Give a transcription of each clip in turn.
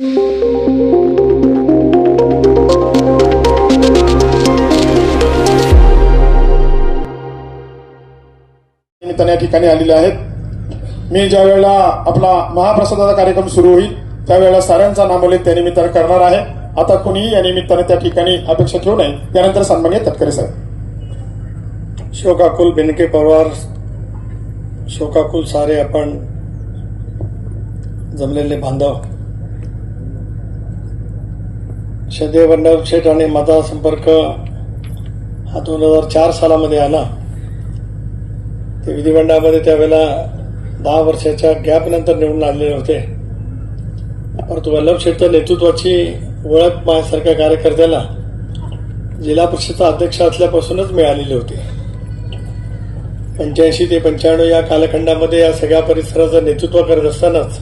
निमित्ताने या ठिकाणी आलेले आहेत. मी ज्या वेळेला आपला महाप्रसादाचा कार्यक्रम सुरू होईल त्यावेळेला साऱ्यांचा नामोल्लेख त्या निमित्ताने करणार आहे. आता कुणीही या निमित्ताने त्या ठिकाणी अपेक्षा ठेवू नये. त्यानंतर सन्मान्य तटकरे साहेब. शोकाकुल बेनके पवार शोकाकुल सारे आपण जमलेले बांधव. सदैव वंडव शेठ आणि माझा संपर्क हा दोन हजार चार सालामध्ये आला. ते विधिमंडळामध्ये त्यावेळेला दहा वर्षाच्या गॅपनंतर निवडून आलेले होते. परंतु वल्लभ शेठच्या नेतृत्वाची ओळख माझ्यासारख्या कार्यकर्त्याला जिल्हा परिषदचा अध्यक्ष असल्यापासूनच मिळालेली होती. पंच्याऐंशी ते पंच्याण्णव या कालखंडामध्ये या सगळ्या परिसराचं नेतृत्व करत असतानाच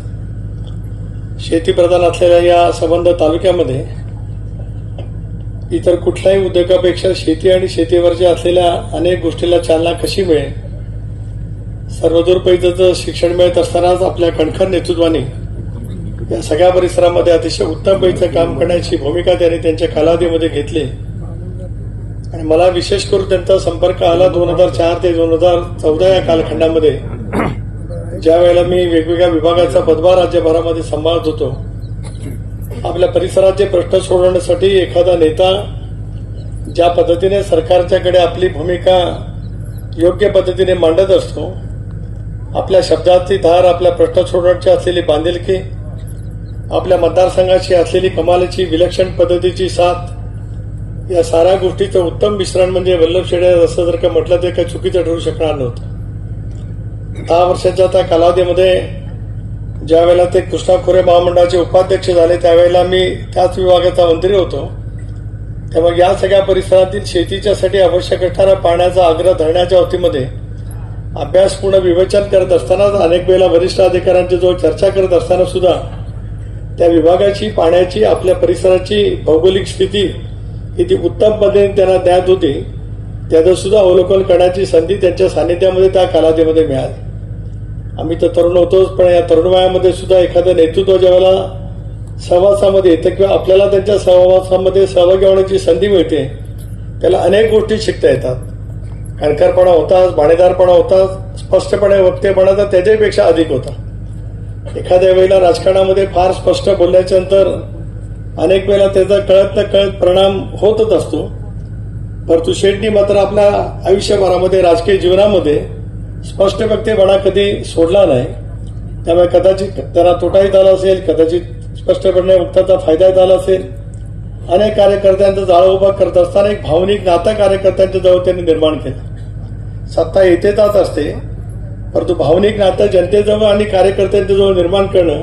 शेतीप्रधान असलेल्या या संबंध तालुक्यामध्ये इतर कुठल्याही उद्योगापेक्षा शेती आणि शेतीवरच्या असलेल्या अनेक गोष्टीला चालना कशी मिळेल? सर्वदूर पैकीचं शिक्षण मिळत असतानाच आपल्या कणखर नेतृत्वाने या सगळ्या परिसरामध्ये अतिशय उत्तम पैकीचं काम करण्याची भूमिका त्यांनी त्यांच्या कालावधीमध्ये घेतली. आणि मला विशेष करून त्यांचा संपर्क आला दोन हजार चार ते दोन हजार चौदा या कालखंडामध्ये. ज्या वेळेला मी वेगवेगळ्या विभागाचा पदभार राज्यभरामध्ये सांभाळत होतो. आपल्या परिसराचे प्रश्न सोडवण्यासाठी एखादा नेता ज्या पद्धतीने सरकारच्याकडे आपली भूमिका योग्य पद्धतीने मांडत असतो आपल्या शब्दाची धार आपल्या प्रश्न सोडवण्याची असलेली बांधिलकी आपल्या मतदारसंघाची असलेली कमालीची विलक्षण पद्धतीची साथ या साऱ्या गोष्टीचं उत्तम मिश्रण म्हणजे वल्लभ शेडे असं जर का म्हटलं तर काही चुकीचं ठरू शकणार नव्हतं. दहा वर्षाच्या त्या कालावधीमध्ये ज्या वेळेला ते कृष्णा खोरे महामंडळाचे उपाध्यक्ष झाले त्यावेळेला मी त्याच विभागाचा मंत्री होतो. त्यामुळे या सगळ्या परिसरातील शेतीच्यासाठी आवश्यक असणाऱ्या पाण्याचा आग्रह धरण्याच्या बाबतीमध्ये अभ्यासपूर्ण विवेचन करत असतानाच अनेक वेळेला वरिष्ठ अधिकाऱ्यांच्या जवळ चर्चा करत असताना सुद्धा त्या विभागाची पाण्याची आपल्या परिसराची भौगोलिक स्थिती किती उत्तम पद्धतीने त्यांना ज्ञात होती त्याचं सुद्धा अवलोकन करण्याची संधी त्यांच्या सानिध्यामध्ये त्या कालावधीमध्ये मिळाली. आम्ही तर तरुण होतोच पण या तरुण वयामध्ये सुद्धा एखादं नेतृत्व ज्यावेळेला सहवासामध्ये येतं किंवा आपल्याला त्यांच्या सहवासामध्ये सहभागी होण्याची संधी मिळते त्याला अनेक गोष्टी शिकता येतात. कणखरपणा होताच भाणेदारपणा होता स्पष्टपणे वक्तेपणा तर त्याच्यापेक्षा अधिक होता. एखाद्या वेळेला राजकारणामध्ये फार स्पष्ट बोलल्याच्या नंतर अनेक वेळेला त्याचा कळत न कळत परिणाम होतच असतो. परंतु शेट्टी मात्र आपल्या आयुष्यभरामध्ये राजकीय जीवनामध्ये स्पष्ट वक्तेपणा कधी सोडला नाही. त्यामुळे कदाचित त्यांना तोटाही झाला असेल कदाचित स्पष्टपणे वक्ताचा फायदाही झाला असेल. अनेक कार्यकर्त्यांचं जाळं उभा करत असताना एक भावनिक नातं कार्यकर्त्यांच्या जवळ त्यांनी निर्माण केलं. सत्ता येते जात असते परंतु भावनिक नातं जनतेजवळ आणि कार्यकर्त्यांच्याजवळ निर्माण करणं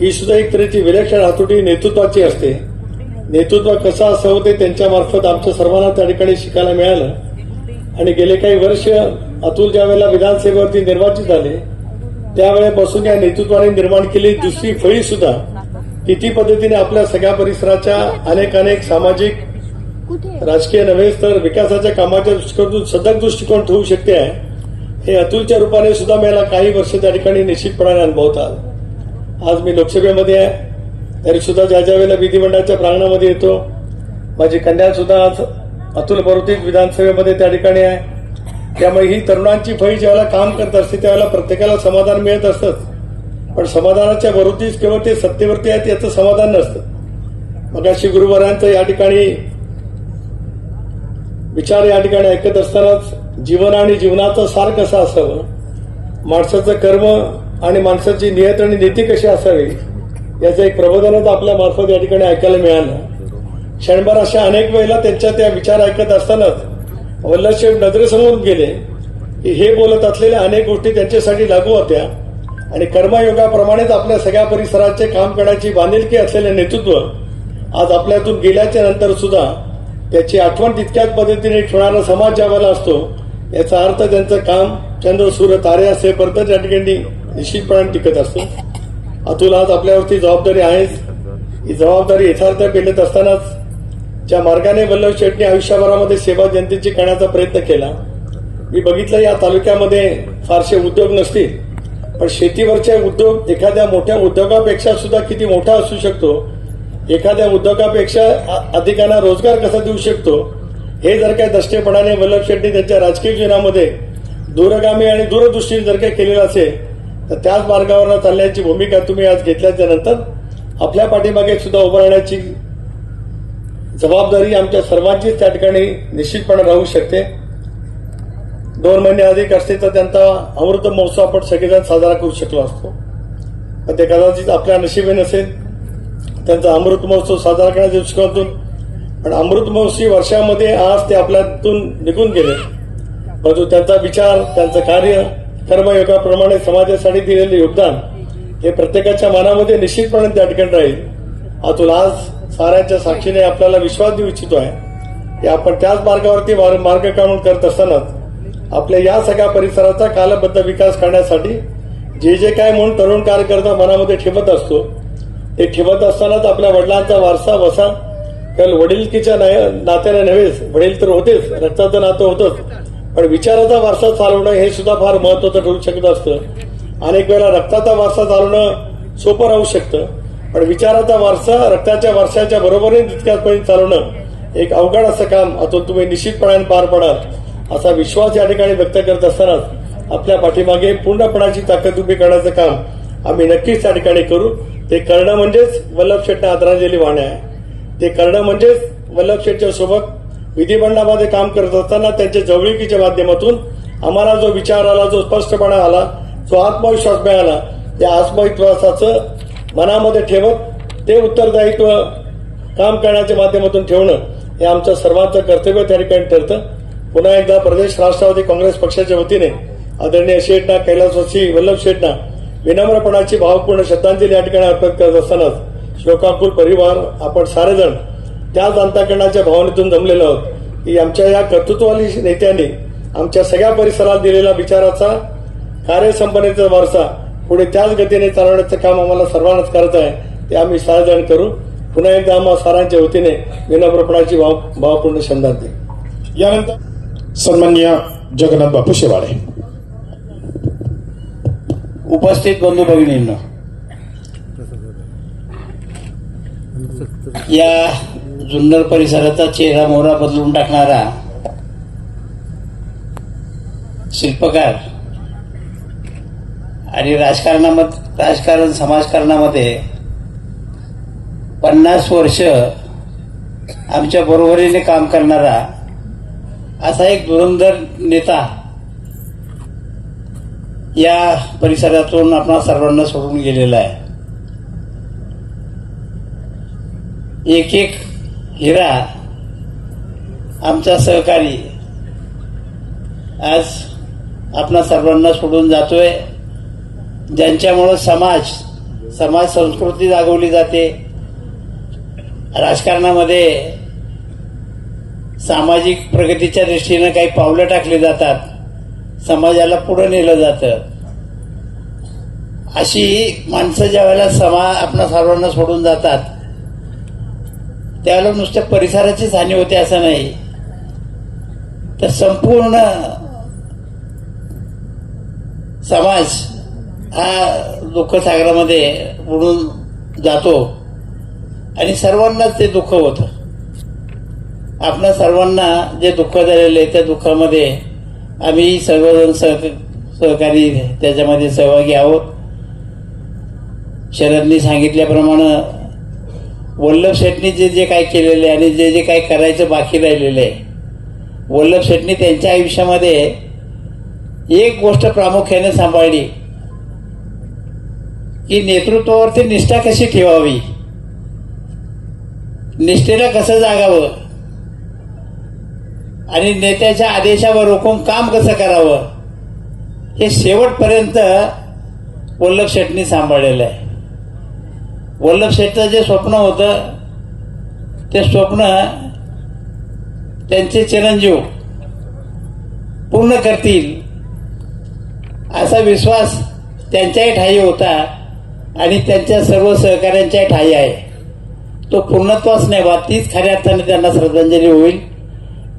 ही सुद्धा एक तऱ्हेची विलक्षण हातोटी नेतृत्वाची असते. नेतृत्व कसं असावं ते त्यांच्यामार्फत आमच्या सर्वांना त्या ठिकाणी शिकायला मिळालं. आणि गेले काही वर्ष अतुल ज्या वेळेला विधानसभेवरती निर्वाचित झाले त्यावेळेपासून या नेतृत्वाने निर्माण केली दुसरी फळी सुद्धा. किती पद्धतीने आपल्या सगळ्या परिसराच्या अनेक अनेक सामाजिक राजकीय नव्हे तर विकासाच्या कामाच्या दृष्टिकोनातून सतत दृष्टिकोन ठेवू शकते. आहे हे अतुलच्या रूपाने सुद्धा मला काही वर्ष त्या ठिकाणी निश्चितपणाने अनुभवतात आज मी लोकसभेमध्ये आहे तरी सुद्धा ज्या ज्या वेळेला विधिमंडळाच्या प्रांगणामध्ये येतो माझी कन्या सुद्धा आज अतुल बरोतीत विधानसभेमध्ये त्या ठिकाणी आहे. त्यामुळे ही तरुणांची फळी ज्यावेळेला काम करत असते त्यावेळेला प्रत्येकाला समाधान मिळत असतं पण समाधानाच्या बरोतीच केवळ ते सत्तेवरती आहेत याचं समाधान नसतं. मग अशी गुरुवारांचं या ठिकाणी विचार या ठिकाणी ऐकत असतानाच जीवन आणि जीवनाचं सार कसं असावं? माणसाचं कर्म आणि माणसाची नियत आणि नीती कशी असावी? याचं एक प्रबोधनच आपल्या मार्फत या ठिकाणी ऐकायला मिळालं. क्षणभर अशा अनेक वेळेला त्यांच्या त्या विचार ऐकत असतानाच वल्लभशेठ नजरेसमोर गेले की हे बोलत असलेल्या अनेक गोष्टी त्यांच्यासाठी लागू होत्या आणि कर्मयोगाप्रमाणेच आपल्या सगळ्या परिसराचे काम करण्याची बांधिलकी असलेले नेतृत्व आज आपल्यातून गेल्याच्यानंतर सुद्धा त्याची आठवण तितक्याच पद्धतीने ठेवणारा समाज ज्यावेळेला असतो याचा अर्थ त्यांचं काम चंद्र सूर्य तारे असेपर्यंत त्या ठिकाणी निश्चितपणे टिकत असतो. अतुल आज आपल्यावरती जबाबदारी आहेच. ही जबाबदारी यथार्थ पेलत असतानाच ज्या मार्गाने वल्लभ शेठने आयुष्यभरामध्ये सेवा जनतेची करण्याचा प्रयत्न केला मी बघितलं या तालुक्यामध्ये फारसे उद्योग नसतील पण शेतीवरचे उद्योग एखाद्या मोठ्या उद्योगापेक्षा सुद्धा किती मोठा असू शकतो एखाद्या उद्योगापेक्षा अधिकांना रोजगार कसा देऊ शकतो हे जर काय दष्टेपणाने वल्लभ शेट्टी त्यांच्या राजकीय जीवनामध्ये दूरगामी आणि दूरदृष्टीने जर काही केलेलं असेल तर त्याच मार्गावर चालण्याची भूमिका तुम्ही आज घेतल्याच्या नंतर आपल्या पाठीमागे सुद्धा उभं राहण्याची जबाबदारी आमच्या सर्वांचीच त्या ठिकाणी निश्चितपणे राहू शकते. दोन महिने अधिक असते तर त्यांचा अमृत महोत्सव आपण सगळेजण साजरा करू शकलो असतो. पण ते कदाचित आपल्या नशिबी नसेल. त्यांचा अमृत महोत्सव साजरा करण्याच्या दृष्टिकोनातून पण अमृत महोत्सवी वर्षामध्ये आज ते आपल्यातून निघून गेले. परंतु त्यांचा विचार त्यांचं कार्य कर्मयोगाप्रमाणे समाजासाठी दिलेले योगदान हे प्रत्येकाच्या मनामध्ये निश्चितपणे त्या ठिकाणी राहील. अतुल आज साऱ्यांच्या साक्षीने आपल्याला विश्वास देऊ इच्छितो आहे. की आपण त्याच मार्गावरती मार्गक्रमण करत असतानाच आपल्या या सगळ्या परिसराचा कालबद्ध विकास करण्यासाठी जे जे काय म्हणून तरुण कार्यकर्ता मनामध्ये ठेवत असतो ते ठेवत असतानाच आपल्या वडिलांचा वारसा वसा केवळ वडीलकीच्या नात्याने नव्हेच वडील तर होतेच रक्ताचं नातं होतंच पण विचाराचा वारसा चालवणं हे सुद्धा फार महत्वाचं ठरू शकत असतं. अनेक वेळा रक्ताचा वारसा चालवणं सोपं राहू शकतं. पण विचाराचा वारसा रक्ताच्या वारशाच्या बरोबरीने तितक्यापर्यंत चालवणं एक अवघड असं काम आता तुम्ही निश्चितपणाने पार पडाल असा विश्वास या ठिकाणी व्यक्त करत असतानाच आपल्या पाठीमागे पूर्णपणाची ताकद उभी करण्याचं काम आम्ही नक्कीच त्या ठिकाणी करू. ते करणं म्हणजेच वल्लभ शेठना आदरांजली वाहणे आहे. ते करणं म्हणजेच वल्लभ शेठच्या सोबत विधिमंडळामध्ये काम करत असताना त्यांच्या जवळिकीच्या माध्यमातून आम्हाला जो विचार आला जो स्पष्टपणा आला जो आत्मविश्वास मिळाला त्या आत्मविश्वासाचं मनामध्ये ठेवत ते उत्तरदायित्व काम करण्याच्या माध्यमातून ठेवणं हे आमचं सर्वांचं कर्तव्य त्या ठिकाणी ठरतं. पुन्हा एकदा प्रदेश राष्ट्रवादी काँग्रेस पक्षाच्या वतीने आदरणीय शेठना कैलासवासी वल्लभ शेठना विनम्रपणाची भावपूर्ण श्रद्धांजली या ठिकाणी अर्पण करत असतानाच शोकाकुल परिवार आपण सारेजण त्याच अंतकरणाच्या भावनेतून जमलेलो आहोत की आमच्या या कर्तृत्वाली नेत्यांनी आमच्या सगळ्या परिसराला दिलेला विचाराचा कार्यसंपन्नेचा वारसा पुढे त्याच गतीने चालवण्याचं काम आम्हाला सर्वांनाच करायचं आहे ते आम्ही सारेजण करू. पुन्हा एकदा आम्हा सारांच्या वतीने विनम्रपणाची भाव भावपूर्ण श्रद्धांजली यानंतर सन्माननीय जगन्नाथ बापू शेवाळे. उपस्थित बंधू भगिनींनो या जुन्नर परिसराचा चेहरा मोहरा बदलून टाकणारा शिल्पकार आणि राजकारणामध्ये राजकारण समाजकारणामध्ये पन्नास वर्ष आमच्या बरोबरीने काम करणारा असा एक धुरंधर नेता या परिसरातून आपण सर्वांना सोडून गेलेला आहे. एक एक हिरा आमचा सहकारी आज आपणा सर्वांना सोडून जातोय. ज्यांच्यामुळं समाज समाज संस्कृती जागवली जाते. राजकारणामध्ये सामाजिक प्रगतीच्या दृष्टीनं काही पावलं टाकली जातात. समाजाला पुढं नेलं जातं. अशी माणसं ज्या वेळेला समा आपणा सर्वांना सोडून जातात त्यावेळेला नुसत्या परिसराचीच हानी होते असं नाही. तर संपूर्ण समाज हा दुःखसागरामध्ये बुडून जातो आणि सर्वांनाच ते दुःख होतं. आपल्या सर्वांना जे दुःख झालेलं आहे त्या दुःखामध्ये आम्ही सर्वजण सह सहकारी त्याच्यामध्ये सहभागी आहोत. शरदनी सांगितल्याप्रमाणे वल्लभ शेटनी जे जे काय केलेले आणि जे जे काय करायचं बाकी राहिलेलं आहे वल्लभ शेटनी त्यांच्या आयुष्यामध्ये एक गोष्ट प्रामुख्याने सांभाळली. की नेतृत्वावरती निष्ठा कशी ठेवावी? निष्ठेला कसं जागावं? आणि नेत्याच्या आदेशावर रोखून काम कसं करावं? हे शेवटपर्यंत वल्लभ शेठनी सांभाळलेलं आहे. वल्लभ शेठचं जे स्वप्न होतं ते स्वप्न त्यांचे चिरंजीव पूर्ण करतील असा विश्वास त्यांच्याही ठाई होता. आणि त्यांच्या सर्व सहकाऱ्यांच्याही ठाई आहे. तो पूर्णत्वाच नाही बा तीच खऱ्या अर्थाने त्यांना श्रद्धांजली होईल.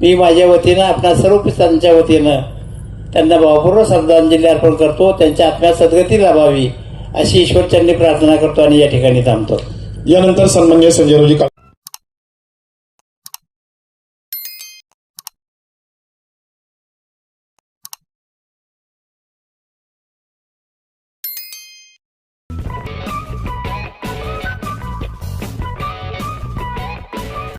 मी माझ्या वतीनं आपणा सर्व पितांच्या वतीनं त्यांना भावपूर्व श्रद्धांजली अर्पण करतो त्यांच्या आत्म्यात सद्गती लाभावी अशी ईश्वरचरणी प्रार्थना करतो आणि या ठिकाणी थांबतो. यानंतर सन्मान्य संजयरावजी